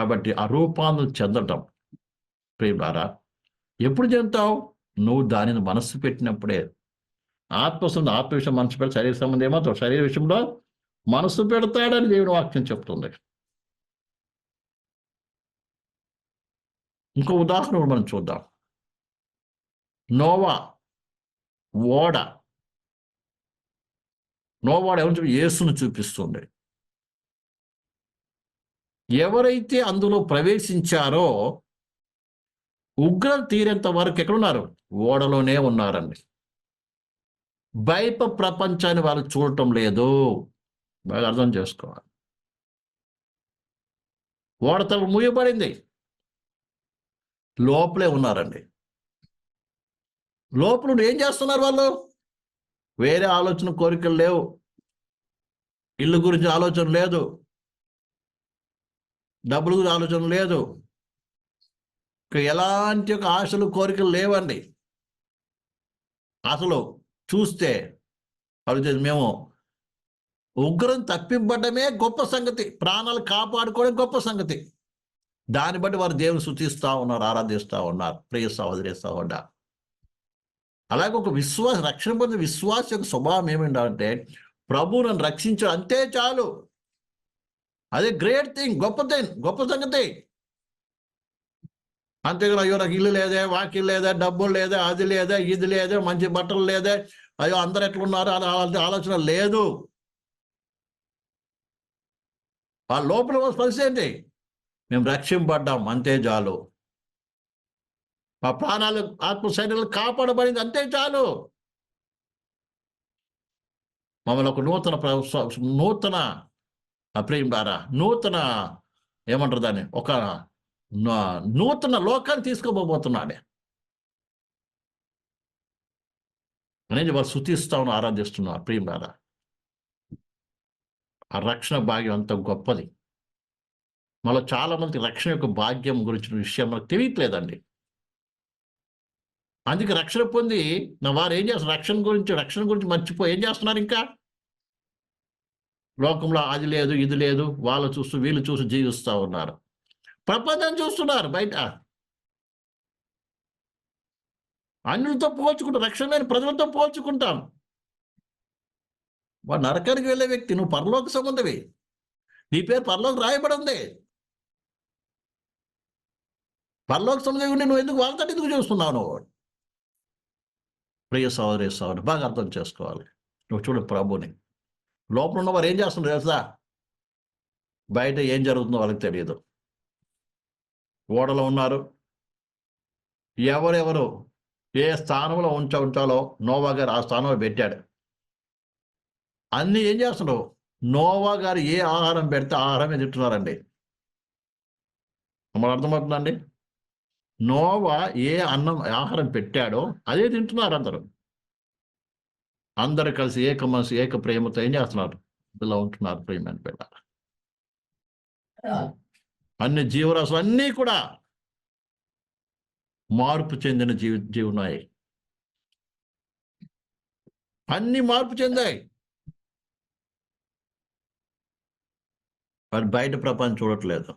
కాబట్టి ఆ చెందటం ప్రేమారా ఎప్పుడు చెందుతావు? నువ్వు దానిని మనస్సు పెట్టినప్పుడే. ఆత్మసం ఆత్మ విషయం మనసు పెట్టి శరీర సంబంధం ఏమవుతావు శరీర విషయంలో మనసు పెడతాడని దేవుని వాక్యం చెప్తుంది. ఇంకో ఉదాహరణ కూడా మనం చూద్దాం. నోవా ఓడ. నోవాడు ఎవరు? చూపి యేసును చూపిస్తుంది. ఎవరైతే అందులో ప్రవేశించారో ఉగ్రం తీరేంత వరకు ఎక్కడున్నారు? ఓడలోనే ఉన్నారండి. బయట ప్రపంచాన్ని వాళ్ళు చూడటం లేదు. బాగా అర్థం చేసుకోవాలి. ఓడ తలుపు మూయబడింది. లోపలే ఉన్నారండి. లోపల ఏం చేస్తున్నారు వాళ్ళు? వేరే ఆలోచన కోరికలు లేవు. ఇల్లు గురించి ఆలోచన లేదు. డబ్బుల ఆలోచన లేదు. ఎలాంటి ఒక ఆశలు కోరికలు లేవండి. అసలు చూస్తే అడిగితే మేము ఉగ్రం తప్పింపడమే గొప్ప సంగతి. ప్రాణాలు కాపాడుకోవడం గొప్ప సంగతి. దాన్ని బట్టి వారు దేవుని శుతిస్తూ ఉన్నారు ఆరాధిస్తూ ఉన్నారు. ప్రియ సహోదరి సహోదర అలాగే ఒక విశ్వాస రక్షణ పొందిన విశ్వాస యొక్క స్వభావం ఏమిటంటే ప్రభు నన్ను రక్షించడం అంతే చాలు. అదే గ్రేట్ థింగ్ గొప్ప థింగ్ గొప్ప సంగతి. అంతేగాని అయ్యో నాకు ఇల్లు లేదే వాకిల్ లేదా డబ్బులు లేదా అది లేదే ఇది లేదే మంచి బట్టలు లేదే. అయ్యో అందరు ఎట్లున్నారు? అది ఆలోచన లేదు. ఆ లోపల పరిస్థితి ఏంటి? మేము రక్షింపడ్డాం అంతే చాలు. మా ప్రాణాలు ఆత్మ శరీరాలు కాపాడబడింది అంతే చాలు. మమ్మల్ని ఒక నూతన ప్ర- నూతన ప్రేమ నూతన ఏమంటారు దాన్ని? ఒక నూతన లోకాన్ని తీసుకోబోతున్నాడే. అనేది వారు శుతిస్తామని ఆరాధిస్తున్నారు ప్రేమ ఆ రక్షణ భాగ్యం అంత గొప్పది. మళ్ళీ చాలామందికి రక్షణ యొక్క భాగ్యం గురించిన విషయం మనకు తెలియట్లేదండి. అందుకే రక్షణ పొంది నా వారు ఏం చేస్తారు రక్షణ గురించి రక్షణ గురించి మర్చిపోయి ఏం చేస్తున్నారు ఇంకా? లోకంలో అది లేదు ఇది లేదు వాళ్ళు చూస్తూ వీళ్ళు చూసి జీవిస్తూ ఉన్నారు. ప్రపంచం చూస్తున్నారు బయట. అన్యులతో పోల్చుకుంటాం రక్షణ లేని ప్రజలతో పోల్చుకుంటాం. వాడు నరకానికి వెళ్ళే వ్యక్తి నువ్వు పరలోక సంబంధమే. నీ పేరు పరలోక రాయబడి ఉంది పరలోక సంబంధం ఉండి నువ్వు ఎందుకు వాళ్ళతో ఎందుకు చూస్తున్నావు నువ్వు? ప్రియ సోదరి సోదరు బాగా అర్థం చేసుకోవాలి. నువ్వు చూడు ప్రభుని. లోపల ఉన్న వారు ఏం చేస్తున్నారు తెలుసా? బయట ఏం జరుగుతుందో వాళ్ళకి తెలియదు. ఓడలో ఉన్నారు. ఎవరెవరు ఏ స్థానంలో ఉంచ ఉంచాలో నోవా గారు ఆ స్థానంలో పెట్టాడు. అన్ని ఏం చేస్తున్నారు? నోవా గారు ఏ ఆహారం పెడితే ఆహారమే తింటున్నారండి. మనం అర్థమవుతుందండి? నోవా ఏ అన్నం ఆహారం పెట్టాడో అదే తింటున్నారు అందరూ. అందరు కలిసి ఏక మనసు ఏక ప్రేమతో ఏం చేస్తున్నారు? ఇలా ఉంటున్నారు ప్రేమ అని బిడ్డ అన్ని జీవరాశులు అన్నీ కూడా మార్పు చెందిన జీవి జీవున్నాయి. అన్ని మార్పు చెందాయి. మరి బయట ప్రపంచం చూడట్లేదు.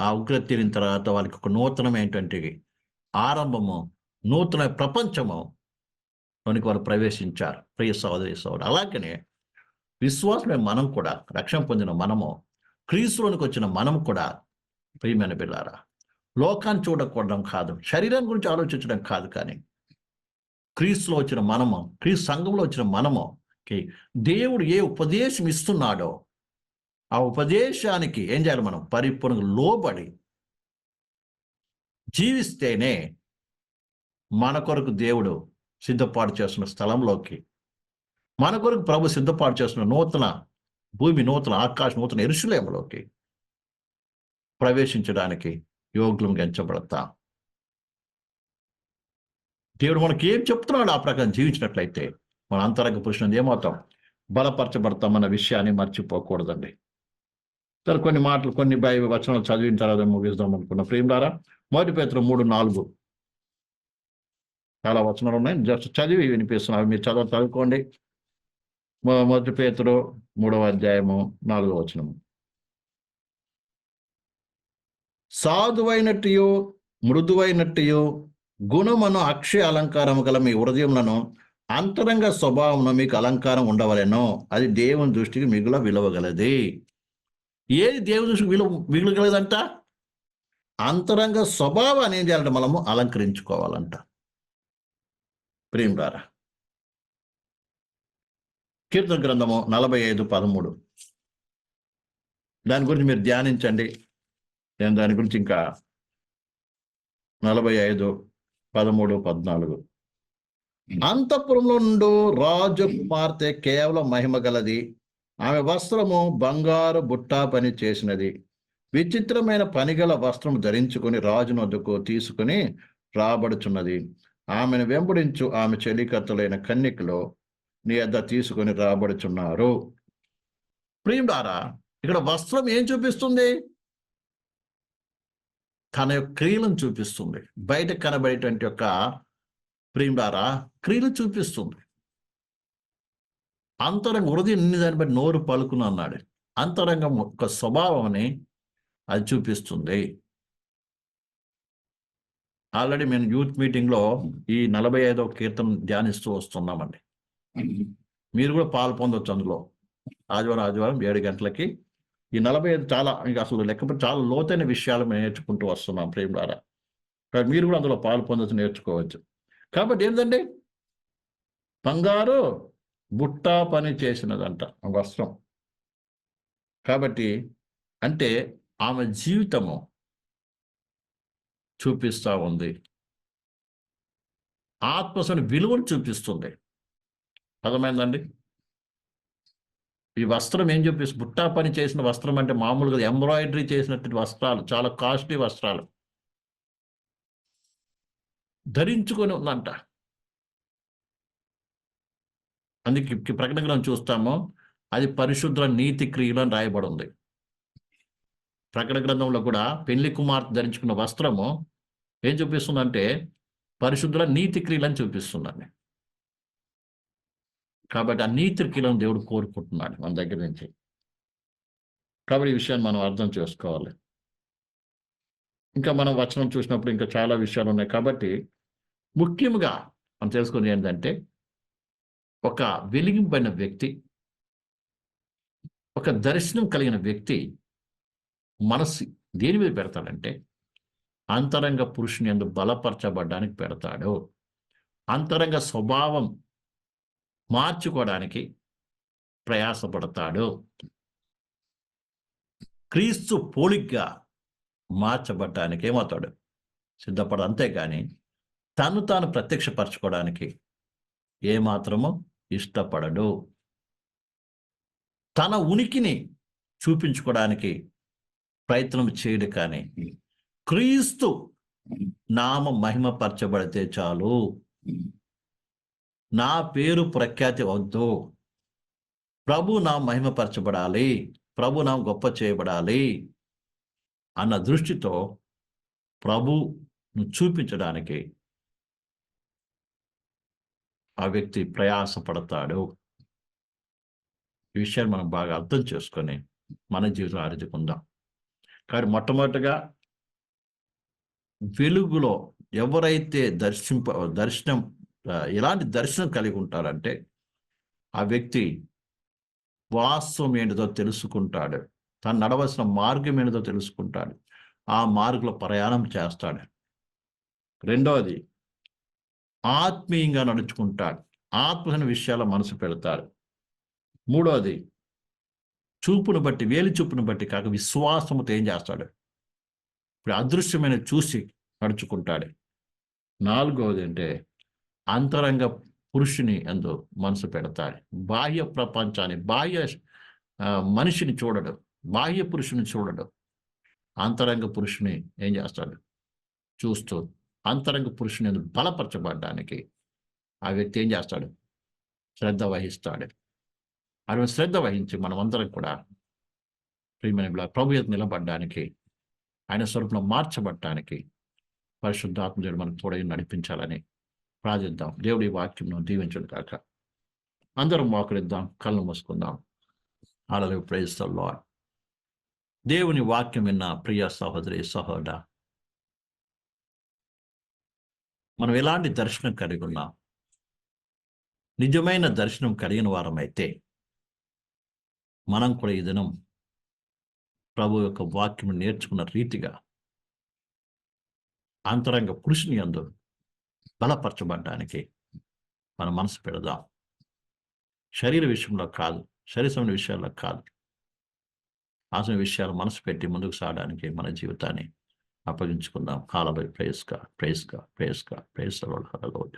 ఆ ఉగ్రత తీరిన తర్వాత వాళ్ళకి ఒక నూతనం ఏంటంటే ఆరంభము నూతన ప్రపంచము. లోనికి వారు ప్రవేశించారు. ప్రియ సహోదరి సహోదరు అలాగనే విశ్వాసమే మనం కూడా రక్షణ పొందిన మనము క్రీస్తులోనికి వచ్చిన మనం కూడా ప్రియమైన బిల్లారా లోకాన్ని చూడకూడడం కాదు శరీరం గురించి ఆలోచించడం కాదు కానీ క్రీస్తులో వచ్చిన మనము క్రీస్తు సంఘంలో వచ్చిన మనము దేవుడు ఏ ఉపదేశం ఇస్తున్నాడో ఆ ఉపదేశానికి ఏం చేయాలి మనం? పరిపూర్ణంగా లోబడి జీవిస్తేనే మన కొరకు దేవుడు సిద్ధపాటు చేస్తున్న స్థలంలోకి. మన కొరకు ప్రభు సిద్ధపాటు చేస్తున్న నూతన భూమి నూతన ఆకాశ నూతన ఎరుసులేములోకి ప్రవేశించడానికి యోగ్యం ఎంచబడతాం దేవుడు మనకి ఏం చెప్తున్నాడు ఆ ప్రకారం జీవించినట్లయితే మన అంతరంగ పురుషుని ఏమవుతాం? బలపరచబడతామన్న విషయాన్ని మర్చిపోకూడదండి. సరే కొన్ని మాటలు కొన్ని బైబిల్ వచనాలు చదివిన తర్వాత ముగిద్దాం అనుకున్న ప్రేమలారా మొదటి పేత్ర మూడు నాలుగు చాలా వచనాలు ఉన్నాయి. జస్ట్ చదివి వినిపిస్తున్నాను. మీరు చదవ చదువుకోండి. మొదటి పేతురు మూడవ అధ్యాయము నాలుగవ వచనము. సాధువైనట్టు మృదువైనట్టు గుణమును అక్షయ అలంకారము గల మీ హృదయములను అంతరంగ స్వభావమును మీకు అలంకారం ఉండవలెనో. అది దేవుని దృష్టికి మిగుల విలువగలది. ఏది దేవుని దృష్టికి విలువ మిగులగలదంట అంతరంగ స్వభావాన్ని ఏం చేయాలంటే? మనము అలంకరించుకోవాలంట. ప్రేమిడారా కీర్తన గ్రంథము నలభై ఐదు పదమూడు. దాని గురించి మీరు ధ్యానించండి. నేను దాని గురించి ఇంకా నలభై ఐదు పదమూడు పద్నాలుగు. అంతఃపురంలో నుండు రాజు కుమార్తె కేవలం మహిమ గలది. ఆమె వస్త్రము బంగారు బుట్టా పని చేసినది. విచిత్రమైన పనిగల వస్త్రం ధరించుకొని రాజును వద్దకు తీసుకుని రాబడుచున్నది. ఆమెను వెంబడించు ఆమె చెలికత్తులైన కన్నికలో నీ వద్ద తీసుకొని రాబడుచున్నారు. ప్రియుడారా ఇక్కడ వస్త్రం ఏం చూపిస్తుంది? తన యొక్క క్రియలను చూపిస్తుంది. బయట కనబడేటువంటి యొక్క ప్రియుడారా క్రియలు చూపిస్తుంది. అంతరంగ వృధి నిన్ను దాన్ని బట్టి నోరు పలుకును అన్నాడు. అంతరంగం యొక్క స్వభావాన్ని అది చూపిస్తుంది. ఆల్రెడీ మేము యూత్ మీటింగ్లో ఈ నలభై ఐదవ కీర్తన ధ్యానిస్తూ వస్తున్నామండి. మీరు కూడా పాలు పొందొచ్చు అందులో. ఆదివారం ఆదివారం ఏడు గంటలకి. ఈ నలభై ఐదు చాలా ఇంకా అసలు లెక్కపడి చాలా లోతైన విషయాలు మేము నేర్చుకుంటూ వస్తున్నాం ప్రేమ ద్వారా. మీరు కూడా అందులో పాలు పొందొచ్చు నేర్చుకోవచ్చు. కాబట్టి ఏంటండి బంగారు బుట్ట పని చేసినదంట వస్త్రం. కాబట్టి అంటే ఆమె జీవితము చూపిస్తా ఉంది. ఆత్మసని విలువను చూపిస్తుంది. అర్థమైందండి? ఈ వస్త్రం ఏం చూపిస్తుంది? బుట్టా పని చేసిన వస్త్రం అంటే మామూలుగా ఎంబ్రాయిడరీ చేసినటువంటి వస్త్రాలు చాలా కాస్ట్లీ వస్త్రాలు. ధరించుకొని ఉందంట. అందుకే ఈ ప్రకటన గ్రంథం చూస్తాము. అది పరిశుద్ధ నీతి క్రియలు అని రాయబడి ఉంది. ప్రకటన గ్రంథంలో కూడా పెళ్ళి కుమార్తె ధరించుకున్న వస్త్రము ఏం చూపిస్తుందంటే పరిశుద్ధుల నీతి క్రియలను చూపిస్తుందండి. కాబట్టి ఆ నీతి క్రియలను దేవుడు కోరుకుంటున్నాడు మన దగ్గర నుంచి. కాబట్టి ఈ విషయాన్ని మనం అర్థం చేసుకోవాలి. ఇంకా మనం వచనం చూసినప్పుడు ఇంకా చాలా విషయాలు ఉన్నాయి. కాబట్టి ముఖ్యంగా మనం తెలుసుకుని ఏంటంటే ఒక వెలిగింపైన వ్యక్తి ఒక దర్శనం కలిగిన వ్యక్తి మనసు దేని మీద పెడతాడంటే అంతరంగ పురుషుని ఎందు బలపరచబడ్డానికి పెడతాడు. అంతరంగ స్వభావం మార్చుకోవడానికి ప్రయాసపడతాడు. క్రీస్తు పోలిగ్గా మార్చబడ్డానికి ఏమవుతాడు? సిద్ధపడు అంతేగాని తను తాను ప్రత్యక్షపరచుకోవడానికి ఏమాత్రము ఇష్టపడడు. తన ఉనికిని చూపించుకోవడానికి ప్రయత్నం చేయడు కానీ క్రీస్తు నామ మహిమపరచబడితే చాలు. నా పేరు ప్రఖ్యాతి వద్దు. ప్రభు నా మహిమపరచబడాలి. ప్రభు నా గొప్ప చేయబడాలి అన్న దృష్టితో ప్రభును చూపించడానికి ఆ వ్యక్తి ప్రయాసపడతాడు. ఈ విషయాన్ని మనం బాగా అర్థం చేసుకొని మన జీవితం ఆర్జుకుందాం కానీ మొట్టమొదటిగా వెలుగులో ఎవరైతే దర్శింప దర్శనం ఎలాంటి దర్శనం కలిగి ఉంటారంటే ఆ వ్యక్తి వాస్తవం ఏంటిదో తెలుసుకుంటాడు. తను నడవలసిన మార్గం ఏంటిదో తెలుసుకుంటాడు. ఆ మార్గంలో ప్రయాణం చేస్తాడు. రెండవది ఆత్మీయంగా నడుచుకుంటాడు. ఆత్మహన విషయాల మనసు పెడతాడు. మూడవది చూపును బట్టి వేలి చూపును బట్టి కాక విశ్వాసముతో ఏం చేస్తాడు? ఇప్పుడు అదృశ్యమైన చూసి నడుచుకుంటాడు. నాలుగవది అంటే అంతరంగ పురుషుని ఎందు మనసు పెడతాడు. బాహ్య ప్రపంచాన్ని బాహ్య మనిషిని చూడడు బాహ్య పురుషుని చూడడు. అంతరంగ పురుషుని ఏం చేస్తాడు? చూస్తూ అంతరంగ పురుషుని ఎందు బలపరచబడడానికి ఆ వ్యక్తి ఏం చేస్తాడు? శ్రద్ధ వహిస్తాడు. అటువంటి శ్రద్ధ వహించి మనమందరం కూడా ప్రియమైన బిడ్డ ప్రభు నిలబడడానికి ఆయన స్వరూపంలో మార్చబడటానికి పరిశుద్ధాత్మ దేవుడు మనకు తోడై నడిపించాలని ప్రార్థిద్దాం. దేవుడి వాక్యంను దీవించడం కాక అందరం మోకరిద్దాం కళ్ళు మూసుకుందాం. అలా ప్రయత్నంలో దేవుని వాక్యం విన్న ప్రియ సహోదరి సహోదర మనం ఎలాంటి దర్శనం కలిగి ఉన్నాం? నిజమైన దర్శనం కలిగిన వారమైతే మనం కూడా ఈ దినం ప్రభు యొక్క వాక్యం నేర్చుకున్న రీతిగా అంతరంగ పురుషుని అందు బలపరచబడ్డానికి మన మనసు పెడదాం. శరీర విషయంలో కాదు శరీరమైన విషయాల్లో కాదు. ఆసిన విషయాలు మనసు పెట్టి ముందుకు సాగడానికి మన జీవితాన్ని అప్పగించుకుందాం. కాలబై ప్రేయస్గా ప్రేస్గా ప్రేయస్గా ప్రేయస్లో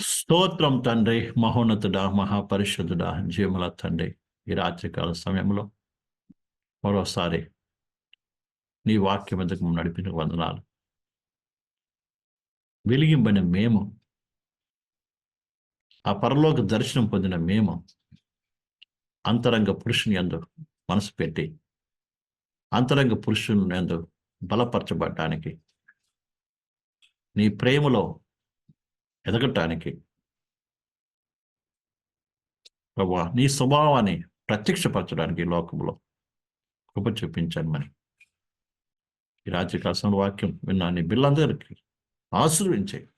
స్తోత్రం తండ్రి మహోన్నతుడా మహాపరిషుద్ధుడా జీవముల తండ్రి. ఈ రాత్రికాల సమయంలో మరోసారి నీ వాక్యం ఎందుకు నడిపిన వందనాలు. వెలిగింపని మేము ఆ పరలోక దర్శనం పొందిన మేము అంతరంగ పురుషుని ఎందు మనసు పెట్టి అంతరంగ పురుషుని ఎందు బలపరచబడటానికి నీ ప్రేమలో ఎదగటానికి ప్రభా నీ స్వభావాన్ని ప్రత్యక్షపరచడానికి లోకంలో కృప చూపించాను మరి. ఈ రాజ్యకాసం వాక్యం విన్నా నీ బిల్లందరికీ ఆశీర్వించే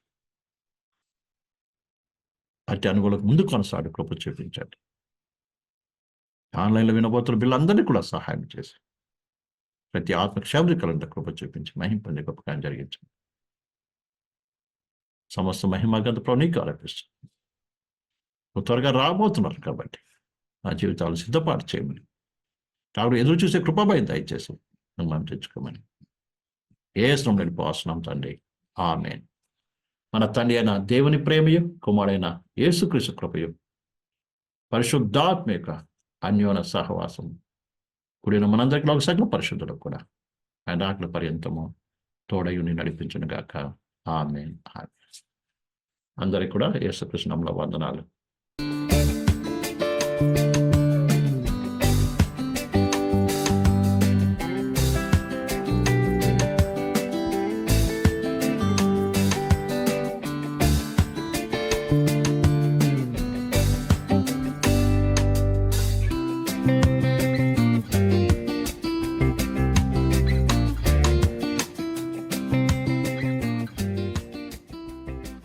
అట్టి అనుగులకు ముందు కొనసాడు కృప చూపించండి. ఆన్లైన్లో వినబోతున్న బిల్లందరినీ కూడా సహాయం చేసి ప్రతి ఆత్మ క్షేమకరంగా కృప చూపించి మహిమ పొందే గొప్ప జరిగించండి. సమస్త మహిమ గంత ఆరోపిస్తుంది త్వరగా రాబోతున్నారు కాబట్టి నా జీవితాలు సిద్ధపాటు చేయమని. కాబట్టి ఎదురు చూసే కృపభయం దయచేసి మనం తెచ్చుకోమని. ఏ శ్రమని పోస్తున్నాం తండ్రి. ఆమె మన తండ్రి అయిన దేవుని ప్రేమయు కుమారుడైన యేసుక్రీస్తు కృపయు పరిశుద్ధాత్మ యొక్క అన్యోన సహవాసం కూడిన మనందరికీ ఒక సగం పరిశుద్ధులకు కూడా ఆయన ఆకలి పర్యంతము తోడయుని నడిపించను గాక. ఆమె ఆమె అందరికి కూడా యేసుకృష్ణంలో వందనాలు.